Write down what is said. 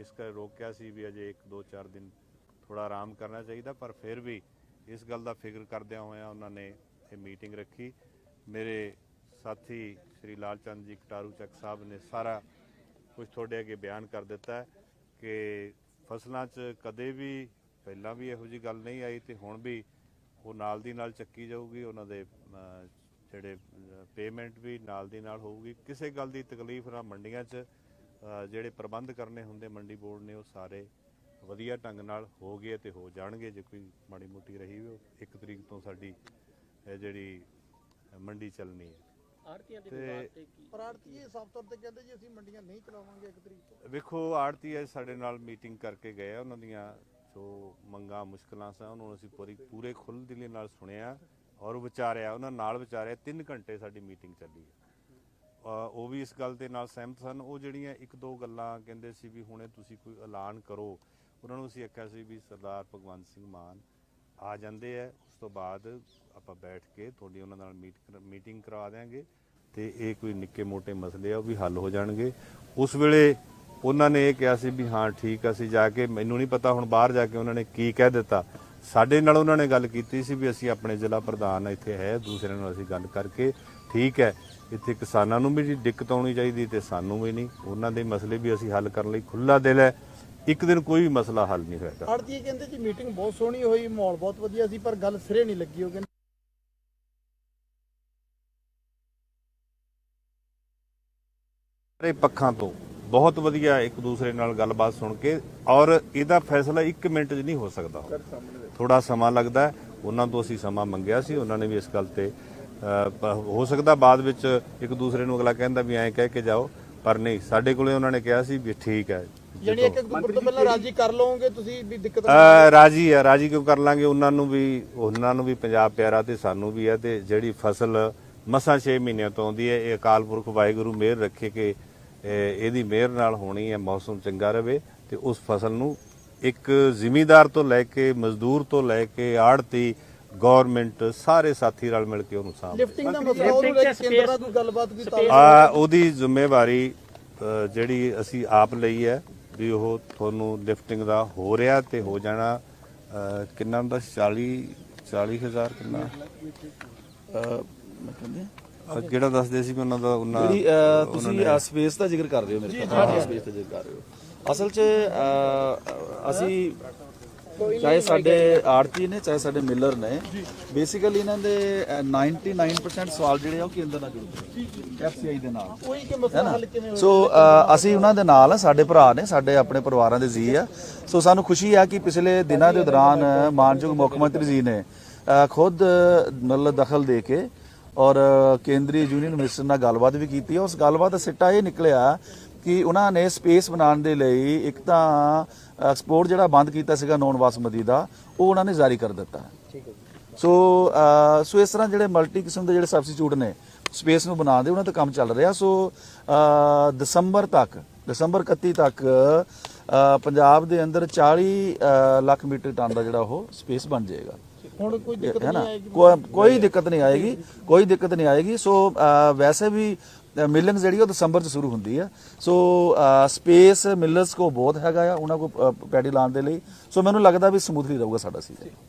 ਇਸ ਕਰ ਰੋਕਿਆ ਸੀ ਵੀ ਅਜੇ 1 2 4 ਦਿਨ ਥੋੜਾ ਆਰਾਮ ਕਰਨਾ ਚਾਹੀਦਾ, ਪਰ ਫਿਰ ਵੀ ਇਸ ਗੱਲ ਦਾ ਫਿਕਰ ਕਰਦਿਆਂ ਹੋਇਆਂ ਉਹਨਾਂ ਨੇ ਇਹ ਮੀਟਿੰਗ ਰੱਖੀ। ਮੇਰੇ ਸਾਥੀ ਸ਼੍ਰੀ ਲਾਲਚੰਦ ਜੀ ਕਟਾਰੂ ਚੱਕ ਸਾਹਿਬ ਨੇ ਸਾਰਾ ਕੁਝ ਤੁਹਾਡੇ ਅੱਗੇ ਬਿਆਨ ਕਰ ਦਿੱਤਾ ਕਿ ਫਸਲਾਂ 'ਚ ਕਦੇ ਵੀ, ਪਹਿਲਾਂ ਵੀ ਇਹੋ ਜੀ ਗੱਲ ਨਹੀਂ ਆਈ ਤੇ ਹੁਣ ਵੀ ਉਹ ਨਾਲ ਦੀ ਨਾਲ ਚੱਕੀ ਜਾਊਗੀ, ਉਹਨਾਂ ਦੇ ਜਿਹੜੇ ਪੇਮੈਂਟ ਵੀ ਨਾਲ ਦੀ ਨਾਲ ਹੋਊਗੀ। ਕਿਸੇ ਗੱਲ ਦੀ ਤਕਲੀਫ ਨਾ ਮੰਡੀਆਂ 'ਚ ਜਿਹੜੇ ਪ੍ਰਬੰਧ ਕਰਨੇ ਹੁੰਦੇ ਮੰਡੀ ਬੋਰਡ ਨੇ ਉਹ ਸਾਰੇ ਵਧੀਆ ਢੰਗ ਨਾਲ ਹੋ ਗਏ ਤੇ ਹੋ ਜਾਣਗੇ। ਜੇ ਕੋਈ ਮਾੜੀ ਮੋਟੀ ਰਹੀ ਉਹ ਇੱਕ ਤਰੀਕ ਤੋਂ ਸਾਡੀ ਇਹ ਜਿਹੜੀ ਮੰਡੀ ਚੱਲਣੀ ਹੈ। ਆੜਤੀਆਂ ਦੇ ਵਿਵਾਦ ਤੇ ਕੀ ਪਰ ਆੜਤੀ ਇਹ ਸਾਫ਼ ਤੌਰ ਤੇ ਕਹਿੰਦੇ ਜੀ ਅਸੀਂ ਮੰਡੀਆਂ ਨਹੀਂ ਚਲਾਵਾਂਗੇ ਇੱਕ ਤਰੀਕ ਤੋਂ। ਵੇਖੋ ਆੜਤੀ ਹੈ ਸਾਡੇ ਨਾਲ ਮੀਟਿੰਗ ਕਰਕੇ ਗਏ ਆ ਉਹਨਾਂ ਦੀਆਂ ਜੋ ਮੰਗਾਂ ਮੁਸ਼ਕਲਾਂ ਸਨ ਉਹਨੂੰ ਅਸੀਂ ਪੂਰੀ ਪੂਰੇ ਖੁੱਲ੍ਹ ਦਿਲੀ ਨਾਲ ਸੁਣਿਆ ਔਰ ਵਿਚਾਰਿਆ ਉਹਨਾਂ ਨਾਲ ਵਿਚਾਰਿਆ 3 ਘੰਟੇ ਸਾਡੀ ਮੀਟਿੰਗ ਚੱਲੀ ਹੈ। ਉਹ ਵੀ ਇਸ ਗੱਲ ਦੇ ਨਾਲ ਸਹਿਮਤ ਸਨ। ਉਹ ਜਿਹੜੀਆਂ ਇੱਕ ਦੋ ਗੱਲਾਂ ਕਹਿੰਦੇ ਸੀ ਵੀ ਹੁਣੇ ਤੁਸੀਂ ਕੋਈ ਐਲਾਨ ਕਰੋ ਉਹਨਾਂ ਨੂੰ ਅਸੀਂ ਆਖਿਆ ਸੀ ਵੀ ਸਰਦਾਰ ਭਗਵੰਤ ਸਿੰਘ ਮਾਨ ਆ ਜਾਂਦੇ ਆ। ਉਸ ਤੋਂ ਬਾਅਦ ਆਪਾਂ ਬੈਠ ਕੇ ਤੁਹਾਡੀ ਉਹਨਾਂ ਨਾਲ ਮੀਟ ਮੀਟਿੰਗ ਕਰਵਾ ਦਿਆਂਗੇ ਤੇ ਇਹ ਕੋਈ ਨਿੱਕੇ ਮੋਟੇ ਮਸਲੇ ਆ ਉਹ ਵੀ ਹੱਲ ਹੋ ਜਾਣਗੇ। ਉਸ ਵੇਲੇ ਉਹਨਾਂ ਨੇ ਇਹ ਕਿਹਾ ਸੀ ਵੀ ਹਾਂ ਠੀਕ ਆ, ਅਸੀਂ ਜਾ ਕੇ ਮੈਨੂੰ ਨਹੀਂ ਪਤਾ ਹੁਣ ਬਾਹਰ ਜਾ ਕੇ ਉਹਨਾਂ ਨੇ ਕੀ ਕਹਿ ਦਿੱਤਾ। ਸਾਡੇ ਨਾਲ ਉਹਨਾਂ ਨੇ ਗੱਲ ਕੀਤੀ ਸੀ ਵੀ ਅਸੀਂ ਆਪਣੇ ਜ਼ਿਲ੍ਹਾ ਪ੍ਰਧਾਨ ਇੱਥੇ ਹੈ ਦੂਸਰਿਆਂ ਨਾਲ ਅਸੀਂ ਗੱਲ ਕਰਕੇ ਠੀਕ ਹੈ ਇੱਥੇ ਕਿਸਾਨਾਂ ਨੂੰ ਵੀ ਦਿੱਕਤ ਆਉਣੀ ਚਾਹੀਦੀ ਤੇ ਸਾਨੂੰ ਵੀ ਨਹੀਂ। ਉਹਨਾਂ ਦੇ ਮਸਲੇ ਵੀ ਅਸੀਂ ਹੱਲ ਕਰਨ ਲਈ ਖੁੱਲਾ ਦਿਲ ਹੈ। ਇੱਕ ਦਿਨ ਕੋਈ ਵੀ ਮਸਲਾ ਹੱਲ ਨਹੀਂ ਹੋਏਗਾ। ਆੜਤੀ ਕਹਿੰਦੇ ਜੀ ਮੀਟਿੰਗ ਬਹੁਤ ਸੋਹਣੀ ਹੋਈ ਮਾਹੌਲ ਬਹੁਤ ਵਧੀਆ ਸੀ ਪਰ ਗੱਲ ਸਿਰੇ ਨਹੀਂ ਲੱਗੀ ਉਹ ਕਹਿੰਦੇ। ਸਾਰੇ ਪੱਖਾਂ ਤੋਂ ਬਹੁਤ ਵਧੀਆ ਇੱਕ ਦੂਸਰੇ ਨਾਲ ਗੱਲਬਾਤ ਸੁਣ ਕੇ ਔਰ ਇਹਦਾ ਫੈਸਲਾ 1 ਮਿੰਟ 'ਚ ਨਹੀਂ ਹੋ ਸਕਦਾ। ਥੋੜਾ ਸਮਾਂ ਲੱਗਦਾ ਉਹਨਾਂ ਤੋਂ ਅਸੀਂ ਸਮਾਂ ਮੰਗਿਆ ਸੀ ਉਹਨਾਂ ਨੇ ਵੀ ਇਸ ਗੱਲ ਤੇ ਹੋ ਸਕਦਾ ਬਾਅਦ ਵਿੱਚ ਇੱਕ ਦੂਸਰੇ ਨੂੰ ਅਗਲਾ ਕਹਿੰਦਾ ਵੀ ਐਂ ਕਹਿ ਕੇ ਜਾਓ ਪਰ ਨਹੀਂ ਸਾਡੇ ਕੋਲੇ ਉਹਨਾਂ ਨੇ ਕਿਹਾ ਸੀ ਵੀ ਠੀਕ ਹੈ ਯਾਨੀ ਇੱਕ ਅਕਤੂਬਰ ਤੋਂ ਪਹਿਲਾਂ ਰਾਜੀ ਕਰ ਲਓਗੇ ਤੁਸੀਂ ਵੀ ਦਿੱਕਤ ਰਾਜੀ ਹੈ ਰਾਜੀ ਕਿਉਂ ਕਰ ਲਾਂਗੇ? ਉਹਨਾਂ ਨੂੰ ਵੀ ਉਹਨਾਂ ਨੂੰ ਵੀ ਪੰਜਾਬ ਪਿਆਰਾ ਤੇ ਸਾਨੂੰ ਵੀ ਹੈ ਤੇ ਜਿਹੜੀ ਫਸਲ ਮਸਾਂ 6 ਮਹੀਨਿਆਂ ਤੋਂ ਆਉਂਦੀ ਹੈ ਇਹ ਅਕਾਲ ਪੁਰਖ ਵਾਹਿਗੁਰੂ ਮਿਹਰ ਰੱਖੇ ਕਿ ਇਹ- ਇਹਦੀ ਮਿਹਰ ਨਾਲ ਹੋਣੀ ਹੈ ਮੌਸਮ ਚੰਗਾ ਰਵੇ ਤੇ ਉਸ ਫਸਲ ਨੂੰ ਇੱਕ ਜ਼ਿਮੀਂਦਾਰ ਤੋਂ ਲੈ ਕੇ ਮਜ਼ਦੂਰ ਤੋਂ ਲੈ ਕੇ ਆੜਤੀ ਗਵਰਨਮੈਂਟ ਸਾਰੇ ਸਾਥੀ ਰਲ ਮਿਲ ਕੇ ਉਹਨੂੰ ਸਾਂਭ ਲਿਫਟਿੰਗ ਦਾ ਮਸਲਾ ਉਹਨੂੰ ਲੈ ਕੇ ਕੇਂਦਰ ਨਾਲ ਕੋਈ ਗੱਲਬਾਤ ਵੀ ਤਾਂ ਆ ਉਹਦੀ ਜ਼ਿੰਮੇਵਾਰੀ ਅ, ਜਿਹੜੀ ਅਸੀਂ ਆਪ ਲਈ ਹੈ ਵੀ ਉਹ ਤੁਹਾਨੂੰ ਲਿਫਟਿੰਗ ਦਾ ਹੋ ਰਿਹਾ ਤੇ ਹੋ ਜਾਣਾ ਅ, ਕਿੰਨਾ ਹੁੰਦਾ? ਸੀ? 40 40000 ਕਿੰਨਾ? ਅ, ਕਿਹੜਾ ਦੱਸਦੇ ਸੀ ਵੀ ਉਹਨਾਂ ਦਾ ਉਹਨਾਂ ਜਿਹੜੀ ਅਹ, ਤੁਸੀਂ ਸਪੇਸ ਦਾ ਜ਼ਿਕਰ ਕਰ ਰਹੇ ਹੋ ਮੇਰੇ ਖਿਆਲ ਸਪੇਸ ਦਾ ਜ਼ਿਕਰ ਕਰ ਰਹੇ ਹੋ। ਅਸਲ 'ਚ ਅਹ, ਅਸੀਂ ਚਾਹੇ ਸਾਡੇ ਆੜਤੀ ਨੇ ਚਾਹੇ ਸਾਡੇ ਮਿਲਰ ਨੇ ਬੇਸਿਕਲੀ ਇਹਨਾਂ ਦੇ ਅਹ, 99% ਸਵਾਲ ਜਿਹੜੇ ਆ ਉਹ ਕੇਂਦਰ ਨਾਲ ਜੁੜਦੇ ਐਫਸੀਆਈ ਦੇ ਨਾਲ। ਕੋਈ ਕਿ ਮਸਲਾ ਹੱਲ ਕਿਵੇਂ ਸੋ ਅਸੀਂ ਉਹਨਾਂ ਦੇ ਨਾਲ ਆ ਸਾਡੇ ਭਰਾ ਨੇ ਸਾਡੇ ਆਪਣੇ ਪਰਿਵਾਰਾਂ ਦੇ ਜੀ ਆ। ਸੋ ਸਾਨੂੰ ਖੁਸ਼ੀ ਆ ਕਿ ਪਿਛਲੇ ਦਿਨਾਂ ਦੇ ਦੌਰਾਨ ਮਾਨਯੋਗ ਮੁੱਖ ਮੰਤਰੀ ਜੀ ਨੇ ਖੁਦ ਮਤਲਬ ਦਖਲ ਦੇ ਕੇ ਔਰ ਕੇਂਦਰੀ ਯੂਨੀਅਨ ਮਿਨਿਸਟਰ ਨਾਲ ਗੱਲਬਾਤ ਵੀ ਕੀਤੀ ਉਸ ਗੱਲਬਾਤ ਦਾ ਸਿੱਟਾ ਇਹ ਨਿਕਲਿਆ ਕਿ ਉਹਨਾਂ ਨੇ ਸਪੇਸ ਬਣਾਉਣ ਦੇ ਲਈ ਇੱਕ ਤਾਂ ਐਕਸਪੋਰਟ ਜਿਹੜਾ ਬੰਦ ਕੀਤਾ ਸੀਗਾ ਨੌਨ ਬਾਸਮਤੀ ਦਾ ਉਹ ਉਹਨਾਂ ਨੇ ਜਾਰੀ ਕਰ ਦਿੱਤਾ। ਠੀਕ ਹੈ ਸੋ ਸੋ ਇਸ ਤਰ੍ਹਾਂ ਜਿਹੜੇ ਮਲਟੀ ਕਿਸਮ ਦੇ ਜਿਹੜੇ ਸਬਸਟੀਟਿਊਟ ਨੇ ਸਪੇਸ ਨੂੰ ਬਣਾਉਣ ਦੇ ਉਹਨਾਂ ਤੇ ਕੰਮ ਚੱਲ ਰਿਹਾ। ਸੋ ਦਸੰਬਰ ਤੱਕ ਦਸੰਬਰ 31 ਤੱਕ ਪੰਜਾਬ ਦੇ ਅੰਦਰ 40 ਅਹ, ਲੱਖ ਮੀਟਰ ਟਨ ਦਾ ਜਿਹੜਾ ਉਹ ਸਪੇਸ ਬਣ ਜਾਏਗਾ। ਹੁਣ ਕੋਈ ਦਿੱਕਤ ਨਹੀਂ ਆਏਗੀ? ਕੋਈ ਦਿੱਕਤ ਨਹੀਂ ਆਏਗੀ। ਕੋਈ ਦਿੱਕਤ ਨਹੀਂ ਆਏਗੀ। ਸੋ ਵੈਸੇ ਵੀ ਮਿਲਿੰਗ ਜਿਹੜੀ ਉਹ ਦਸੰਬਰ ਚ ਸ਼ੁਰੂ ਹੁੰਦੀ ਹੈ ਸੋ ਸਪੇਸ ਮਿਲਰਸ ਕੋ ਬਹੁਤ ਹੈਗਾ ਆ ਉਹਨਾਂ ਕੋ ਪੈਡੀ ਲਾਉਣ ਦੇ ਲਈ। ਸੋ ਮੈਨੂੰ ਲੱਗਦਾ ਵੀ ਸਮੂਥਲੀ ਰਹੂਗਾ ਸਾਡਾ ਸੀਜ਼ਨ